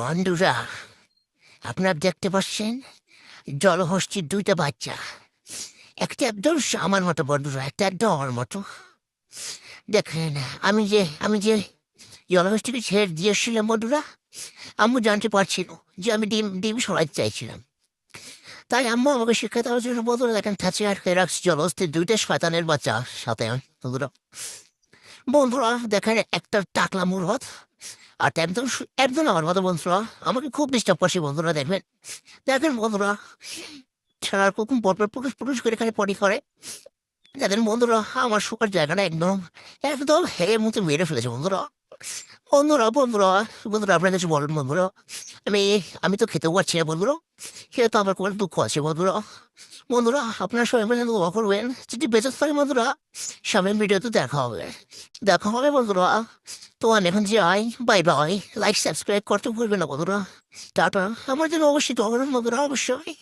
বন্ধুরা, আপনারা দেখতে পাচ্ছেন? জলহস্তির দুইটা বাচ্চা। একটা একদম আমার মতো বন্ধুরা, একটা একদম আমার মতো। দেখেন, আমি যে আমি যে জলহস্তিকে ছেড়ে দিয়েছিলাম বন্ধুরা, আম্মু জানতে পারছিল যে আমি ডিম ডিম সরাইতে চাইছিলাম। তাই আম্মু আমাকে শিক্ষা দেওয়ার জন্য বন্ধুরা দেখেন থাচে আটকে রাখছি জলহস্তির দুইটা শয়তানের বাচ্চা সাথে, বন্ধুরা। বন্ধুরা, দেখেন একটা টাকলা মুরত আর একদম একদম আমার মতো বন্ধুরা। আমাকে খুব ডিস্টার্ব করছে বন্ধুরা, দেখবেন? দেখেন বন্ধুরা ছাড়ার কুকুম পরপর পুরুষ পুরুষ করে এখানে পটি করে। দেখেন বন্ধুরা, আমার শোকার জায়গাটা একদম একদম হেয়ে মতো মেরে ফেলেছে বন্ধুরা। বন্ধুরা বন্ধুরা বন্ধুরা, আপনার কাছে বলেন বন্ধুরা। আমি আমি তো খেতেও পারছি না বন্ধুরা। খেয়ে তো আমার কোনো দুঃখ আছে বন্ধুরা। বন্ধুরা, আপনারা সবাই মিলে দোয়া করবেন যদি বেঁচে থাকে বন্ধুরা, সামনের ভিডিওতে দেখা হবে। দেখা হবে বন্ধুরা। তো এখন যাই বাই বাই। লাইক সাবস্ক্রাইব করতে ভুলবেন না বন্ধুরা। টাটা। আমার জন্য অবশ্যই দোয়া করবেন বন্ধুরা, অবশ্যই।